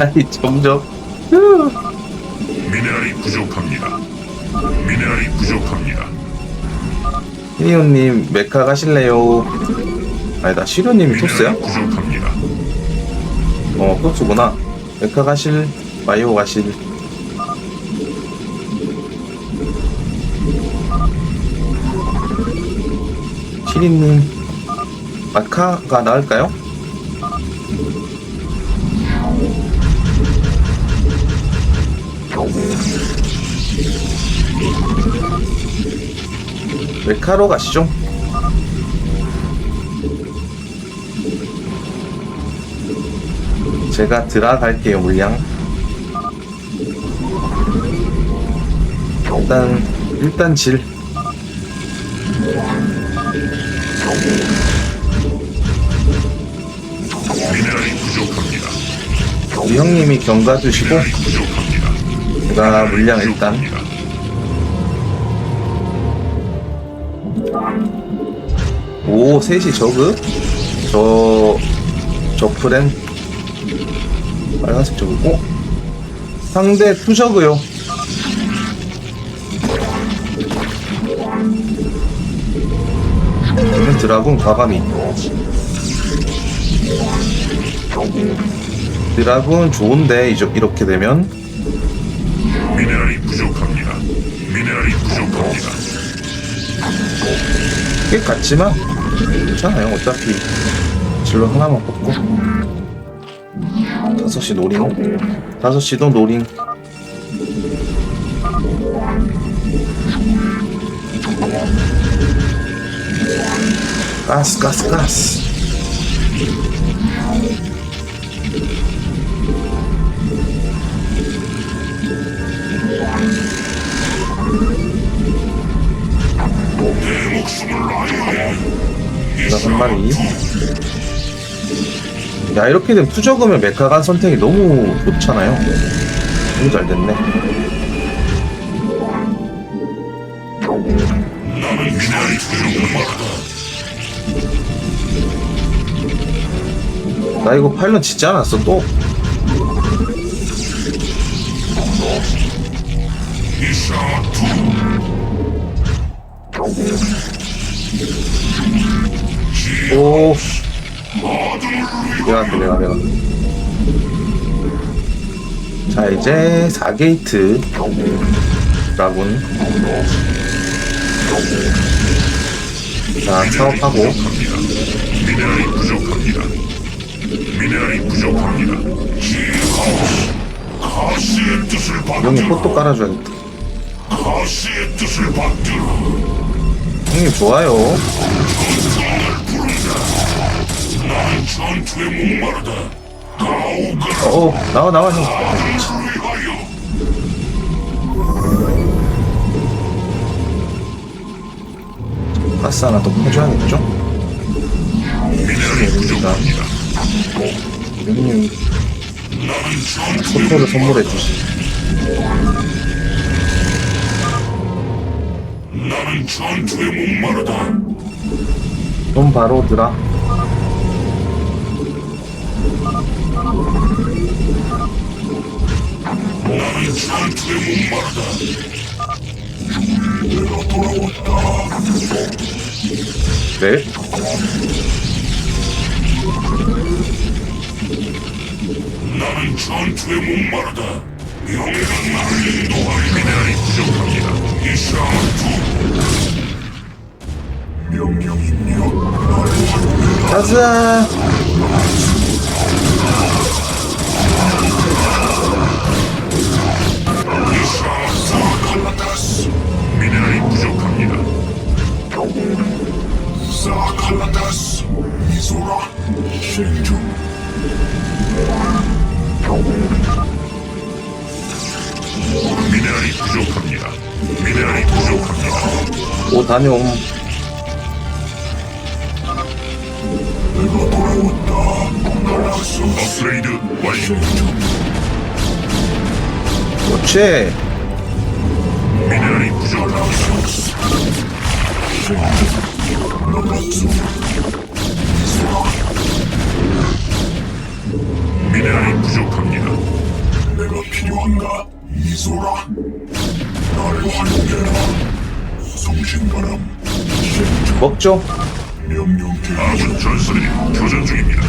아니 점점 미네랄이 부족합니다. 미네랄이 부족합니다. 희니오님 메카 가실래요? 아니다 시료님이 토스야? 미네랄이 부족합니다. 어 토스구나 메카 가실 마이오 가실 시리님 마카가 나을까요? 메카로 가시죠. 제가 들어갈게요 물량. 일단 일단 질. 미네랄이 부족합니다. 우리 형님이 경가 주시고 부족합니다. 제가 물량 일단 오 셋이 저그? 저 저 프렌? 빨간색 저그고 상대 투저그요. 이건 드라군 과감히. 드라군 좋은데 이저- 이렇게 되면? 미네랄이 부족합니다. 미네랄이 부족합니다. 꽤 같지만 괜찮아요. 어차피 질러 하나만 뽑고. 5시 노링 5시도 노링 가스 가스 가스 나한 마리 야 이렇게 되면 투적으면 메카 간 선택이 너무 좋잖아요. 너무 잘 됐네. 나 이거 파일럿 짓지 않았어 또 오. 내가 할게, 내가, 내가. 자, 이제 4게이트. 드라군. 자. 부족합니다. 미네랄이 부족합니다. 미네랄이 부족합니다. 지하우스 가시의 뜻을 받들어 포토 깔아줘야겠다. 가시의 뜻을 받들어 형님 좋아요. 목마르다 가오가 어, 나와, 나와, 형. 가스 하나 더 해줘야겠죠? 미네랄이 부족합니다. 형님 포토를 선물해 주시. 전투에 목마르다 돈 바로 드라. 나는 전투에 목마르다 내가 돌아왔다 네. 나는 전투에 목마르다 명예가 나를 인도하리 미네랄이 부족합니다 이샤투 명령이며 가자. 다 다녀옴. 내가 돌아왔다 나라스 업그레이드 완료 그렇지. 미네랄이 부족합니다 미네랄이 부족합니다 미소라 나를 활용해라 성신바람 먹죠? 명령 아군 전설이 교전 중입니다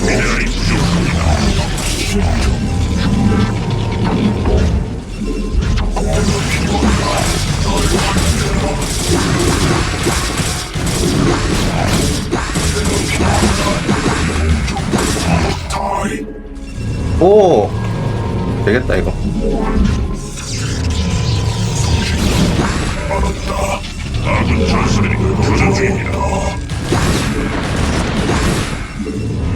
미네랄이 부족합니다 오! 되겠다, 이거. 아군 전설이 교전 중입니다.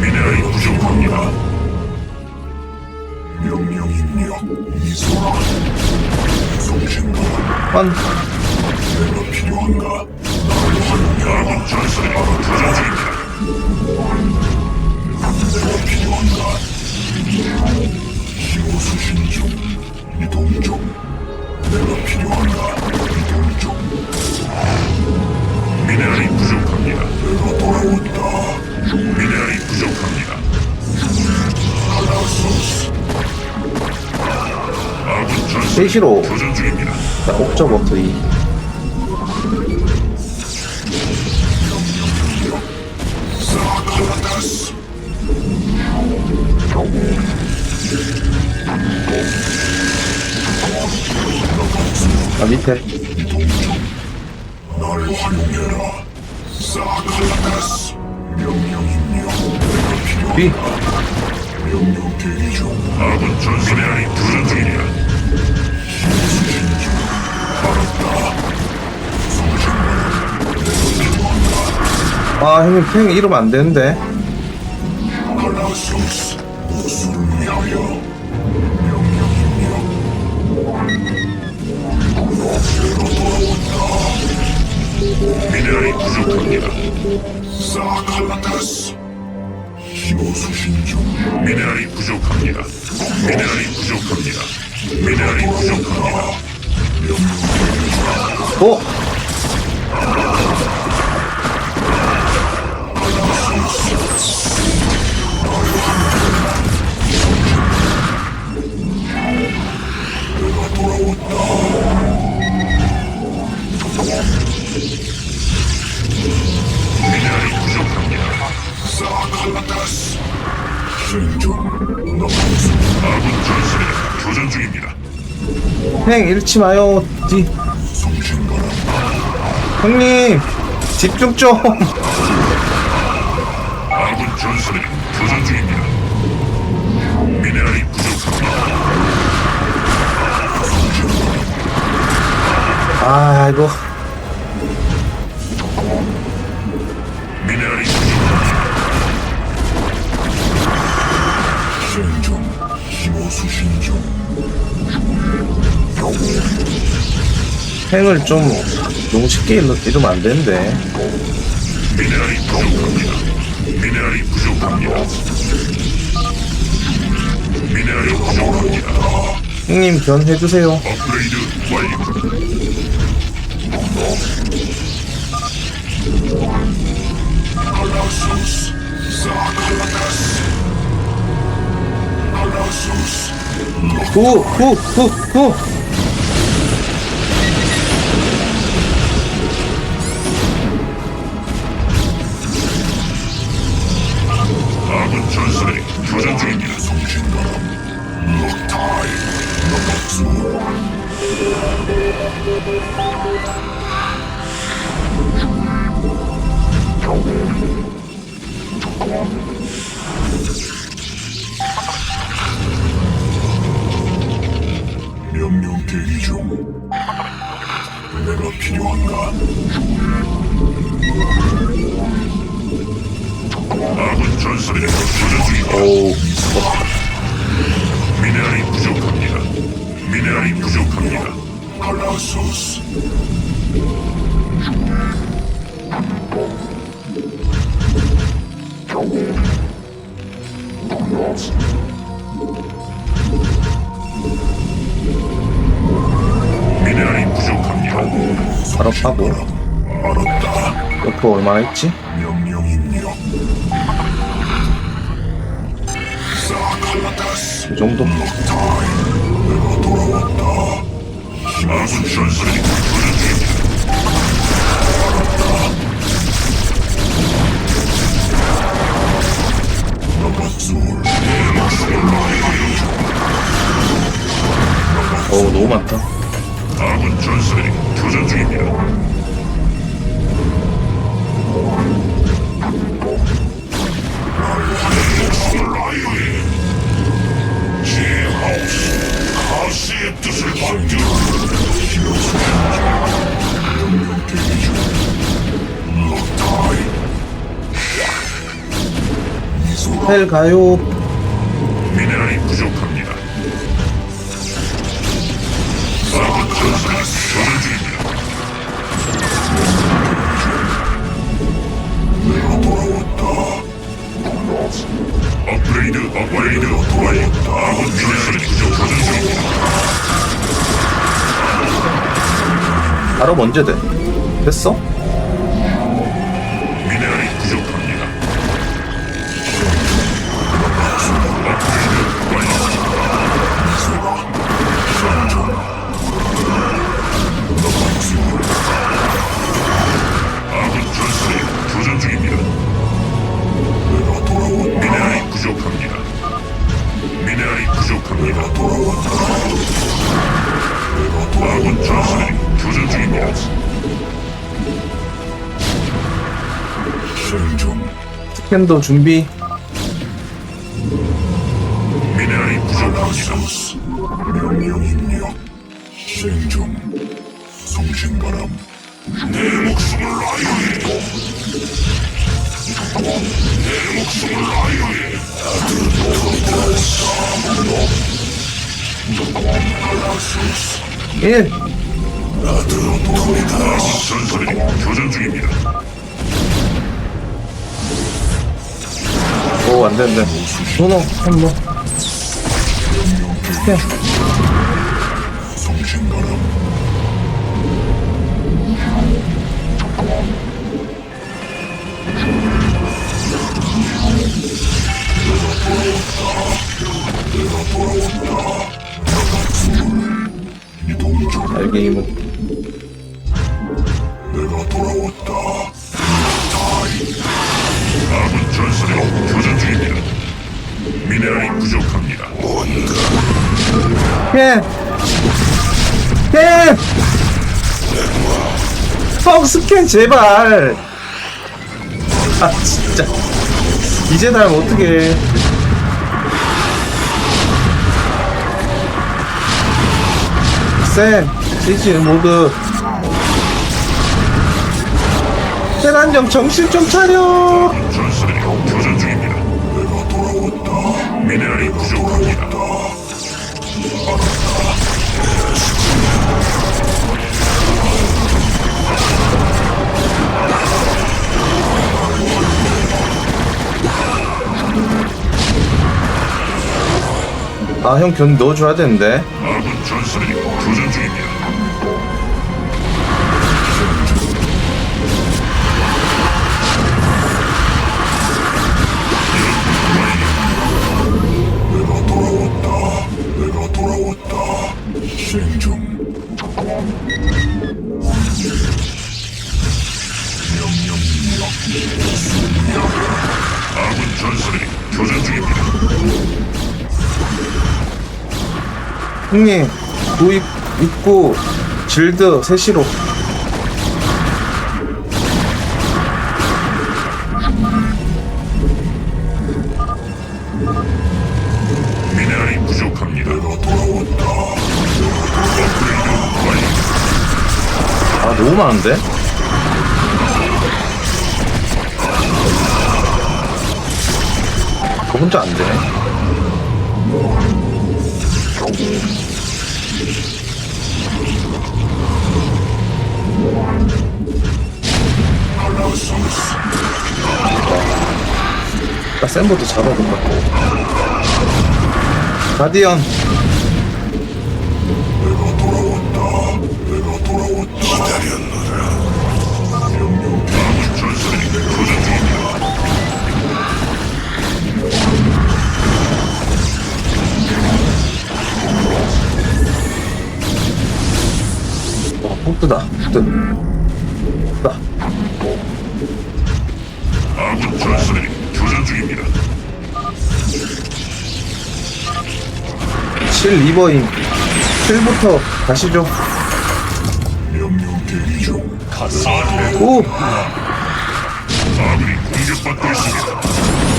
미네랄이 부족합니다. 명령 입력 미소라 한, 내가 필요한가? 나를 활용해 아군 전설이 교전 중입니다. 내가 필요한가? 희고수신 중 이동 중 내가 필요한가? 이동 중 미네랄이 부족합니다 내가 돌아온다 미네랄이 부족합니다 아군 세시로. 교전 중입니다 자, 옥저 버튼이. 아, 밑에. 나를 활용해라 사칼라타스 명령 입력 내가 필요한 뒤. 명령 대기 중 아군 전선의 교전 중이야 수신 중 알았다 아, 형님, 팽 이러면 안 되는데. 칼라소스 우수를 위하여 미네랄이 부족합니다. 사칼라타스. 힘호 수신 중 미네랄이 부족합니다. 미네랄이 부족합니다. 미네랄이 부족합니다. 오! 중입니다 팽 잃지 마요. 뒤. 성신바람 형님! 집중 좀! 아, 이거. 팽을 좀 너무 쉽게 이러- 이러면 안 되는데. 미네랄이 부족합니다. 미네랄이 부족합니다. 미네랄이 부족합니다. 형님, 견해주세요. 업그레이드 완료. 후, 후, 후, 후! 오우. 미네랄이 부족합니다. 미네랄이 부족합니다. 칼라소스. 미네랄이 부족합니다. 바로 파고. 알았다. 옆으로 얼마나 있지? 나에게 어우 너무 많다 아군 전설이 교전 중입니다. 가스의 뜻을. 미소라 헬 가요 미네랄이 부족합니다. 바로 언제 돼? 됐어? 생존 스캔도 준비. 미네랄이 부족합니다. 명령 입력. 생존 성신바람. 내 목숨을 라이오에 내 목숨을 라이오에 일 아드로토미다 전설이 교전 중입니다. 오 안되는 스캔 제발. 아 진짜. 이제 날 어떡해. 쌤 지지 모드 세란정 정신 좀 차려. 전설이 교전 중입니다. 내가 돌아왔다. 미네랄이 부족 아 형 견 넣어줘야 되는데 전설이 교전 중입니다. 형님 구입 입구 질드 세시로 미네랄이 부족합니다. 내가 돌아왔다. 업그레이드 완료. 아 너무 많은데? 저 혼자 안 되네. 나 센보드 잡아본다. 가디언 뜨다 뜨 뜨다 아군 전선이 교전 중입니다. 7 리버인 7부터 가시죠 명령 대기 중. 오! 아군이 공격받고 있습니다.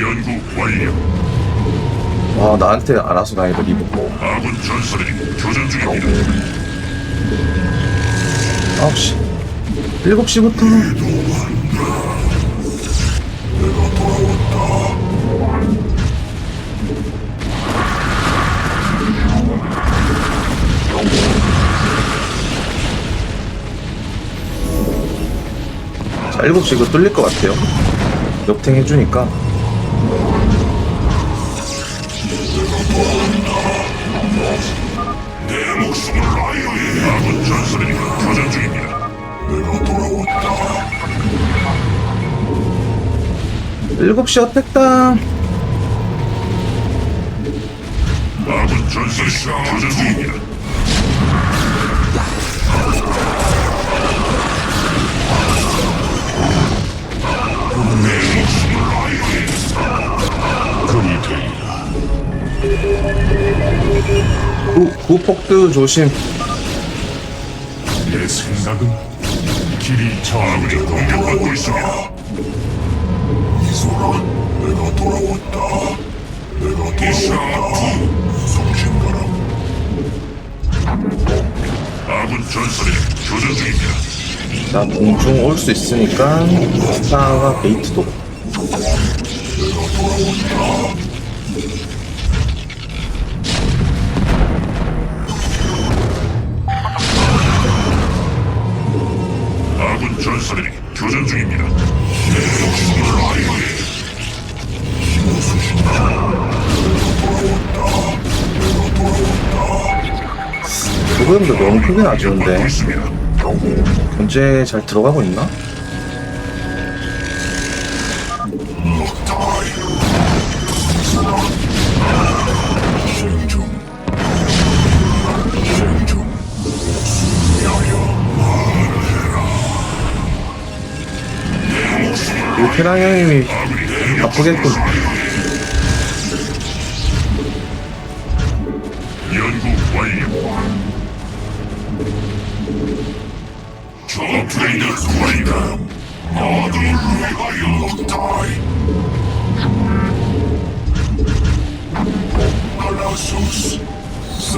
연구 완료. 와 나한테 알아서 다행이다 리버 아군 전선이 교전 중입니다. 9시. 7시부터. 자 7시 이거 뚫릴 것 같아요. 역행 해주니까 7시 어택다 아군 전선이 교전 중입니다. 그리 되리라. 구, 구폭드 조심 내 생각은 길이 저아군이 공격받고 있습니다. 이소라, 내가 돌아왔다. 내가 돌아왔다. 성신가라. 아군 전선이 교전 중입니다. 자 공중 올 수 있으니까 스타가 게이트도 아군 전선이 교전 중입니다. 내 목숨을 라이오 에 그거도 너무 놔주는데 있습니다. 언제 잘 들어가고 있나? 이 테랑 형님이 바쁘겠군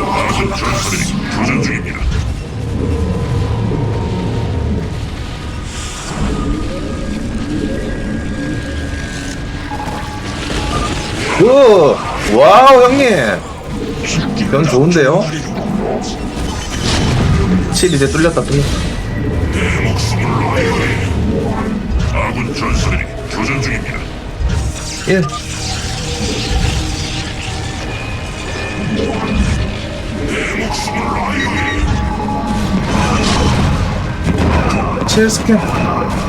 아군 전선이 교전 중입니다. 굿! 와우 형님 변 좋은데요? 7 이제 뚫렸다 뚫렸다 내 목숨을 라이오에. 아군 전선이 교전 중입니다. 1 Francesca.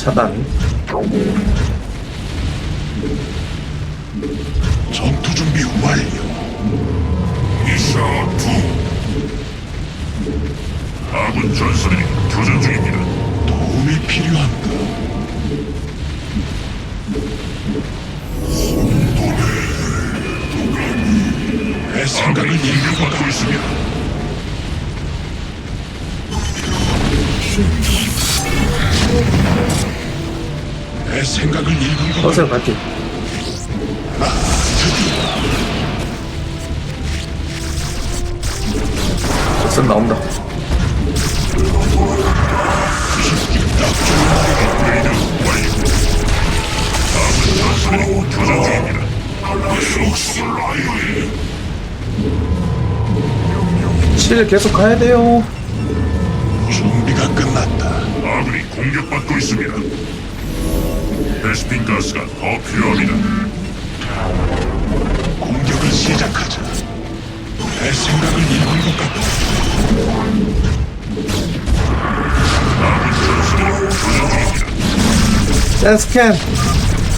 차단 전투 준비 완료. 미션 투. 아군 전선이 교전 중입니다. 도움이 필요한가? 내 생각을 읽어가고 있습니다. 내 생각을 읽은 것 어서 같아. 박선 나온다. 실 계속 가야 돼요. 준비가 끝났다. 아군이 공격받고 있습니다. 베스핀 가스가 더 필요합니다. 공격을 시작하자. 내 생각을 읽은 것 같다. 아군. 센스캔.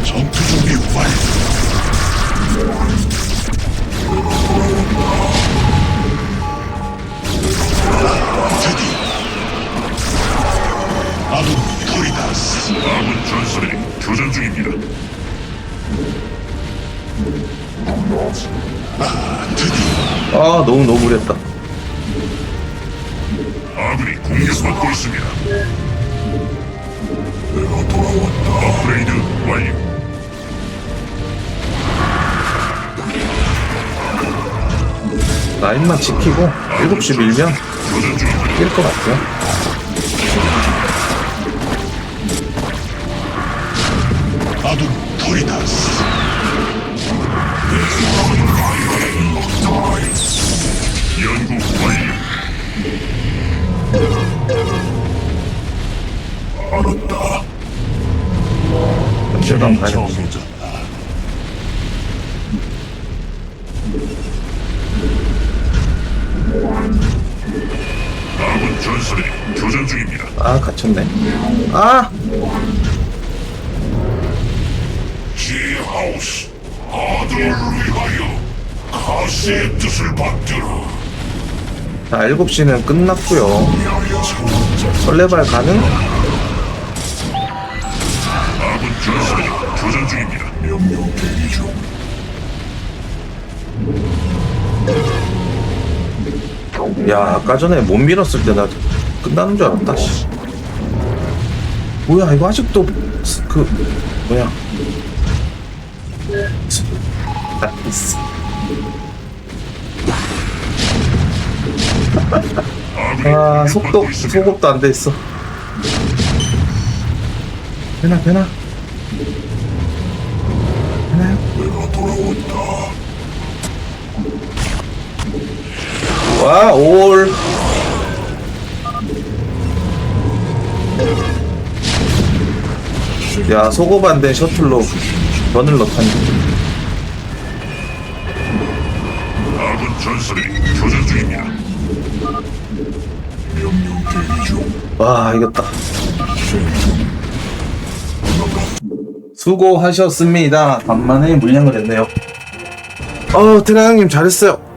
전투 준비 완료. 드디어 아둔 토리다스 아군 전술이 교전 중입니다. 아 드디어 아, 너무 너무 무리했다. 아군이 공격받고 있습니다. 내가 돌아왔다. 업그레이드 완료. 라인만 지키고 7시 밀면 교전 중입니다. 뛸것 같아요. 토리다스 연구 완료. 알았다. 돼. 정해졌다. 아군 전술이 교전 중입니다. 아, 갇혔네. 아! 지하우스 아들을 위하여 가시의 뜻을 받들어 자, 7시는 끝났고요 설레발 가능? 아군 전술이 교전 중입니다. 명령 대기 중. 야, 아까 전에 못 밀었을 때 나 끝나는 줄 알았다. 씨. 뭐야, 이거 아직도 스- 그 뭐야? 아, 속도. 소급도 안 돼 있어. 되나 되나? 되나요? 와, 올. 야, 소급 안된 셔틀로 변을 넣다니. 아군 전술이 교전 중입니다. 명령 대기 중. 와, 이겼다. 수고하셨습니다. 간만에 물량을 했네요. 어, 드라 형님 잘했어요. 어,